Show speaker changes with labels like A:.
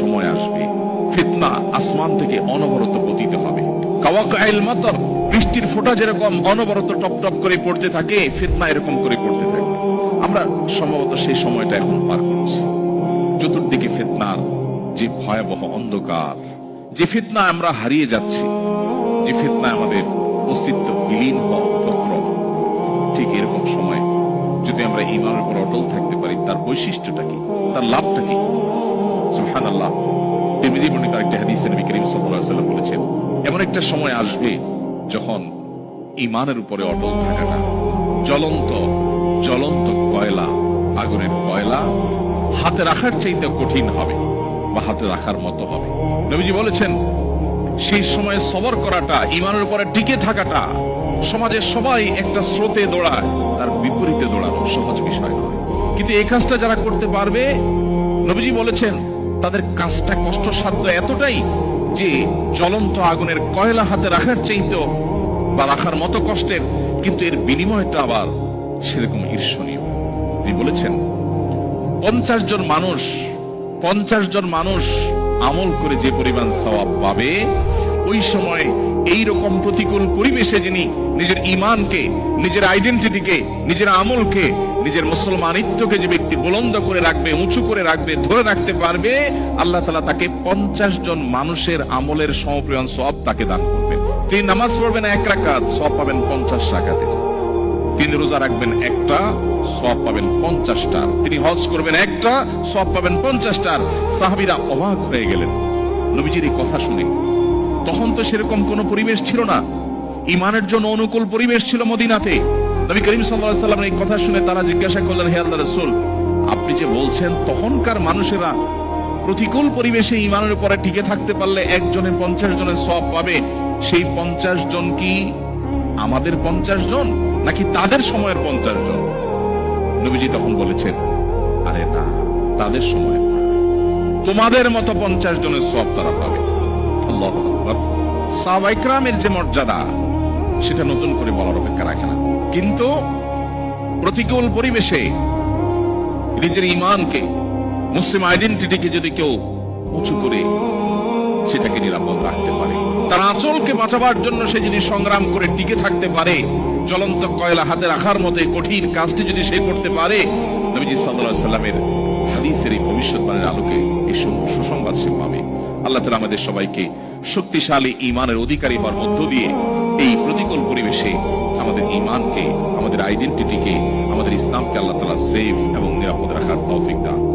A: সময় আসবে। ফিতনা আসমান থেকে অনবরত পতিত হবে। বৃষ্টির ফোঁটা যেরকম অনবরত টপ টপ করে পড়তে থাকে, ফিতনা এরকম করে পড়তে থাকে। আমরা সম্ভবত সেই সময়টা এখন পার করছি। চতুর্দিকে ফিতনার যে ভয়াবহ অন্ধকার, যে ফিতনা আমরা হারিয়ে যাচ্ছি, যে ফিতনা আমাদের অস্তিত্ব বিলীন হওয়া ঠিক এরকম সময় যদি আমরা ইমানের উপর অটল থাকতে তার বৈশিষ্ট্যটা কি? তার লাভটা কি? সুহান আল্লাহ তিরমিজি বর্ণিত আরেকটি হাদিসে নবী করিম সাল্লাম বলেছেন, এমন একটা সময় আসবে যখন ইমানের উপরে অটল থাকাটা, জ্বলন্ত জ্বলন্ত কয়লা, আগুনের কয়লা হাতে রাখার চাইতে কঠিন হবে বা হাতে রাখার মতো হবে। নবীজি বলেছেন, সেই সময় সবর করাটা ইমানের উপরে টিকে থাকাটা সমাজের সবাই একটা স্রোতে দৌড়ায়, তার বিপরীতে দৌড়ানো সহজ বিষয় নয়। কিন্তু এই কাজটা যারা করতে পারবে, নবীজি বলেছেন, তাদের কাজটা কষ্টসাধ্য এতটাই যে জ্বলন্ত আগুনের কয়লা হাতে রাখার চাইতেও বা রাখার মতো কষ্টের, কিন্তু এর বিনিময়টা আবার সেরকম ঈর্ষণীয়। তিনি বলেছেন, পঞ্চাশ জন মানুষ, পঞ্চাশ জন মানুষ আমল করে যে পরিমাণ সওয়াব পাবে, ওই সময় এই রকম প্রতিকূল পরিবেশে যিনি নিজের ইমানকে নিজের আইডেন্টিটিকে নিজের আমলকে, নিজের মুসলমানিত্বকে যে ব্যক্তি বুলন্দ করে রাখবে, উঁচু করে রাখবে, ধরে রাখতে পারবে, আল্লাহ তালা তাকে পঞ্চাশ জন মানুষের আমলের সমপ্রিয়ন সব তাকে দান করবেন। তিনি নামাজ পড়বেন এক রাকাত সব পাবেন পঞ্চাশ রাকাতে। তিনি রোজা রাখবেন একটা সব পাবেন পঞ্চাশটার তিনি হজ করবেন একটা সব পাবেন পঞ্চাশটার। সাহাবিরা অবাক হয়ে গেলেন। নবীজির এই কথা শুনে তখন তো সেরকম কোনো পরিবেশ ছিল না। ইমানের জন্য অনুকূল পরিবেশ ছিল মদিনাতে। নবী করিম সাল্লামের এই কথা শুনে তারা জিজ্ঞাসা করলেন, হে আল্লাহ রাসূল, আপনি যে বলছেন, তখনকার মানুষেরা প্রতিকূল পরিবেশে ইমানের উপরে টিকে থাকতে পারলে একজনে পঞ্চাশ জনের সব পাবে। সেই পঞ্চাশ জন কি আমাদের পঞ্চাশ জন, নাকি তাদের সময়ের পঞ্চাশ জন? নবীজি তখন বলেছেন, আরে না, তাদের সময় তোমাদের মতো পঞ্চাশ জনের সব তারা পাবে। আল্লাহু। সাহাবাইকরামের যে মর্যাদা, সেটা নতুন করে বলার অপেক্ষা রাখে না। কিন্তু প্রতিকূল পরিবেশে নিজের ইমানকে মুসলিম আইডেন্টিটিকে যদি কেউ উঁচু করে, সেটাকে নিরাপদ রাখতে পারে। তার আঁচলকে বাঁচাবার জন্য সে যদি সংগ্রাম করে টিকে থাকতে পারে, জ্বলন্ত কয়লা হাতে রাখার মতো কঠিন কাজটি যদি সে করতে পারে, নবীজি সাল্লাল্লাহু সাল্লামের হাদিসের এই ভবিষ্যৎবাণীর আলোকে এই সুসংবাদ সে পাবে। আল্লাহ তালা আমাদের সবাইকে শক্তিশালী ইমানের অধিকারী হওয়ার মধ্য দিয়ে এই প্রতিকূল পরিবেশে আমাদের ইমানকে আমাদের আইডেন্টিটিকে আমাদের ইসলামকে আল্লাহ তালা সেফ এবং নিরাপদ রাখার তৌফিক দান।